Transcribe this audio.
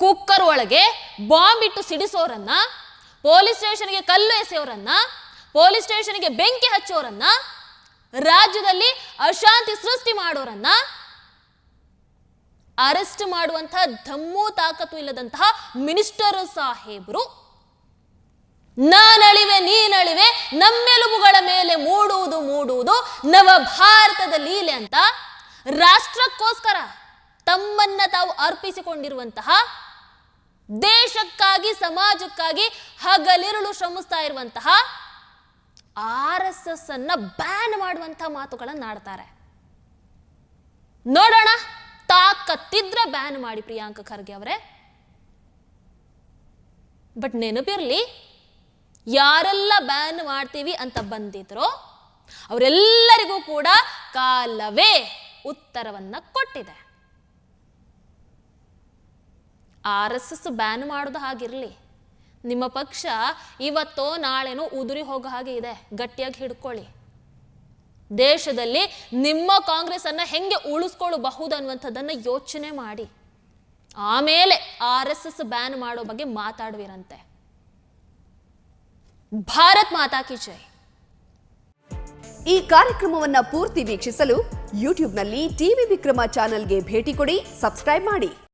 Cooker ಒಳಗೆ bomb ಇಟ್ಟು ಸಿಡಿಸೋರನ್ನ, police ಸ್ಟೇಷನ್ಗೆ ಕಲ್ಲು ಎಸೆಯೋರನ್ನ, ಪೊಲೀಸ್ ಸ್ಟೇಷನ್ಗೆ ಬೆಂಕಿ ಹಚ್ಚೋರನ್ನ, ರಾಜ್ಯದಲ್ಲಿ ಅಶಾಂತಿ ಸೃಷ್ಟಿ ಮಾಡೋರನ್ನ, ಅರೆಸ್ಟ್ ಮಾಡುವಂತಹ ಧಮ್ಮು ತಾಕತ್ತು ಇಲ್ಲದಂತಹ ಮಿನಿಸ್ಟರ್ ಸಾಹೇಬರು. ನಾನಳಿವೆ, ನೀನಳಿವೆ, ನಮ್ಮೆಲುಬುಗಳ ಮೇಲೆ ಮೂಡುವುದು ಮೂಡುವುದು ನವ ಭಾರತದ ಲೀಲೆ ಅಂತ ರಾಷ್ಟ್ರಕ್ಕೋಸ್ಕರ ತಮ್ಮನ್ನ ತಾವು ಅರ್ಪಿಸಿಕೊಂಡಿರುವಂತಹ ದೇಶಕ್ಕಾಗಿ, ಸಮಾಜಕ್ಕಾಗಿ ಹಗಲಿರುಳು ಶ್ರಮಿಸ್ತಾ ಇರುವಂತಹ ಆರ್ ಎಸ್ ಎಸ್ ಅನ್ನ ಬ್ಯಾನ್ ಮಾಡುವಂತಹ ಮಾತುಗಳನ್ನು ಆಡ್ತಾರೆ. ನೋಡೋಣ, ತಾಕತ್ತಿದ್ರೆ ಬ್ಯಾನ್ ಮಾಡಿ ಪ್ರಿಯಾಂಕ ಖರ್ಗೆ ಅವರೇ. ಬಟ್ ನೆನಪಿರ್ಲಿ, ಯಾರೆಲ್ಲ ಬ್ಯಾನ್ ಮಾಡ್ತೀವಿ ಅಂತ ಬಂದಿದ್ರೋ, ಅವರೆಲ್ಲರಿಗೂ ಕೂಡ ಕಾಲವೇ ಉತ್ತರವನ್ನ ಕೊಟ್ಟಿದೆ. ಆರ್ ಎಸ್ ಎಸ್ ಬ್ಯಾನ್ ಮಾಡೋದು ಹಾಗಿರಲಿ. ನಿಮ್ಮ ಪಕ್ಷ ಇವತ್ತೋ ನಾಳೆನೋ ಉದುರಿ ಹೋಗೋ ಹಾಗೆ ಇದೆ. ಗಟ್ಟಿಯಾಗಿ ಹಿಡ್ಕೊಳ್ಳಿ. ದೇಶದಲ್ಲಿ ನಿಮ್ಮ ಕಾಂಗ್ರೆಸ್ ಅನ್ನ ಹೆಂಗೆ ಉಳಿಸ್ಕೊಳ್ಳಬಹುದು ಅನ್ನುವಂಥದ್ದನ್ನ ಯೋಚನೆ ಮಾಡಿ. ಆಮೇಲೆ ಆರ್ ಎಸ್ ಎಸ್ ಬ್ಯಾನ್ ಮಾಡೋ ಬಗ್ಗೆ ಮಾತಾಡುವಿರಂತೆ. ಭಾರತ್ ಮಾತಾ ಕಿ ಜೈ. ಈ ಕಾರ್ಯಕ್ರಮವನ್ನ ಪೂರ್ತಿ ವೀಕ್ಷಿಸಲು ಯೂಟ್ಯೂಬ್ನಲ್ಲಿ ಟಿವಿ ವಿಕ್ರಮ ಚಾನೆಲ್ಗೆ ಭೇಟಿ ಕೊಡಿ, ಸಬ್ಸ್ಕ್ರೈಬ್ ಮಾಡಿ.